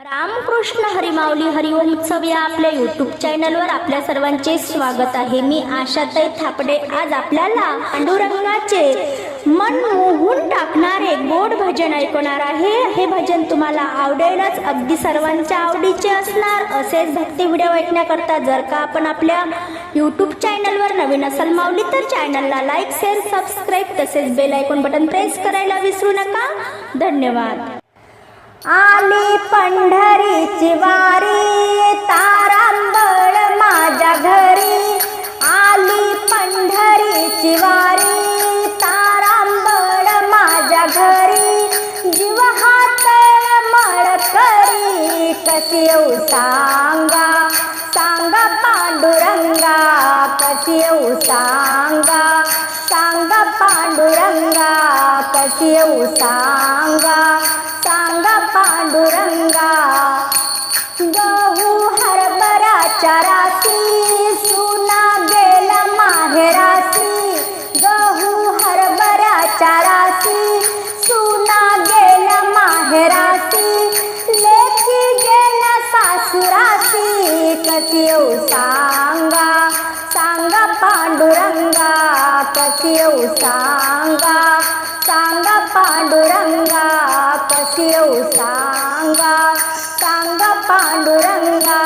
रामकृष्ण हरिमाऊली हरिओम उत्सव या आपल्या यूट्यूब चॅनलवर आपल्या सर्वांचे स्वागत आहे. मी आशाताई थापडे. आज आपल्याला पांडुरंगाचे मन मोहून टाकणारे गोड भजन ऐकवणार आहे. हे भजन तुम्हाला आवडेलच. अगदी सर्वांच्या आवडीचे असणार. असेच भक्ती व्हिडिओ ऐकण्याकरता जर का आपण आपल्या यूट्यूब चॅनलवर नवीन असाल माऊली तर चॅनलला लाईक शेअर सबस्क्राईब तसेच बेल आयकॉन बटन प्रेस करायला विसरू नका. धन्यवाद. आली पंढरीची वारी तारांबळ माझ्या घरी. आली पंढरीची वारी तारांबळ माझ्या घरी. जीव हातळ मळ करी कशी येऊ सांगा? सांगा पांडुरंगा कशी येऊ सांगा? सांगा पांडुरंगा. कशी येऊ सांगा. सांगा पांडुरंगा. गहू हरभराच्या राशी सुना गेला माहेराशी गहू हरभराच्या राशी सुना गेला माहेराशी लेखी गेला सासुराशी कशी येऊ सांगा. सांगा पांडुरंगा कशी येऊ सांगा. पांडुरंगा कशी येऊ सांगा. सांगा पांडुरंगा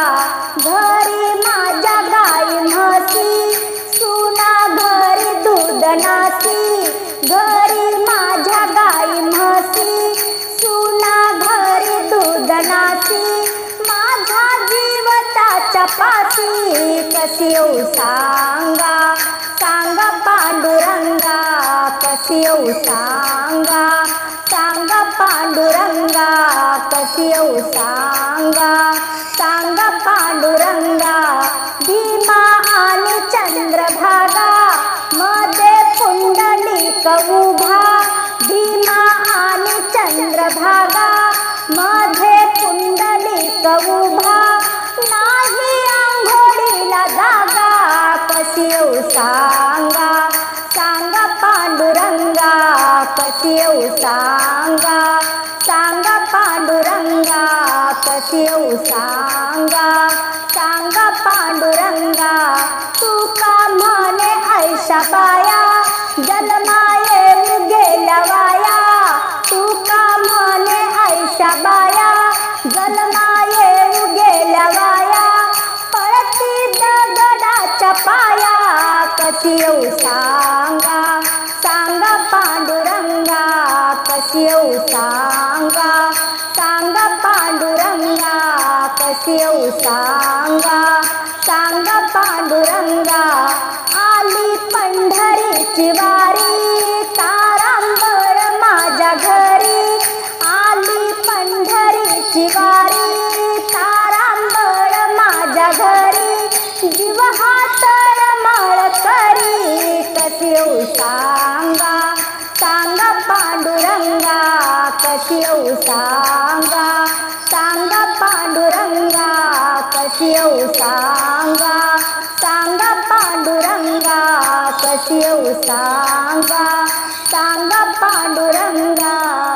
घरी माझ्या गाई म्हशी सुना घरी दूध नासी घरी माझ्या गाई म्हशी सुना घरी दूध नासी माझा जीवताच्या पाशी कशी येऊ सांगा. सांगा येऊ सांगा? सांगा पांडुरंगा कशी येऊ सांगा? सांगा पांडुरंगा भीमा आणि चंद्रभागा मध्ये पुंडलिक उभा भीमा आणि चंद्रभागा मध्ये पुंडलिक उभा नाही आंघोळीला जागा कशी येऊ सांगा? येऊ सांगा? सांगा पांडुरंगा कशी येऊ सांगा? सांगा पांडुरंगा तू का म्हणे ऐशा पाया जलमाये गेल्या वाया तू का म्हणे ऐशा बाया जलमाये गेल्या वाया पळती दगडाच्या पाया कशी येऊ सांगा? सांगा सांगा पांडुरंगा आली पंढरीची वारी तारांबळ माझ्या घरी. आली पंढरीची वारी तारांबळ माझ्या घरी. जीव हातर माळ करी कशी येऊ सांगा सांगा पांडुरंगा कशी येऊ सांगा. सांगा पांडुरंगा येऊ सांगा? सांगा पांडुरंगा कशी येऊ सांगा? सांगा पांडुरंगा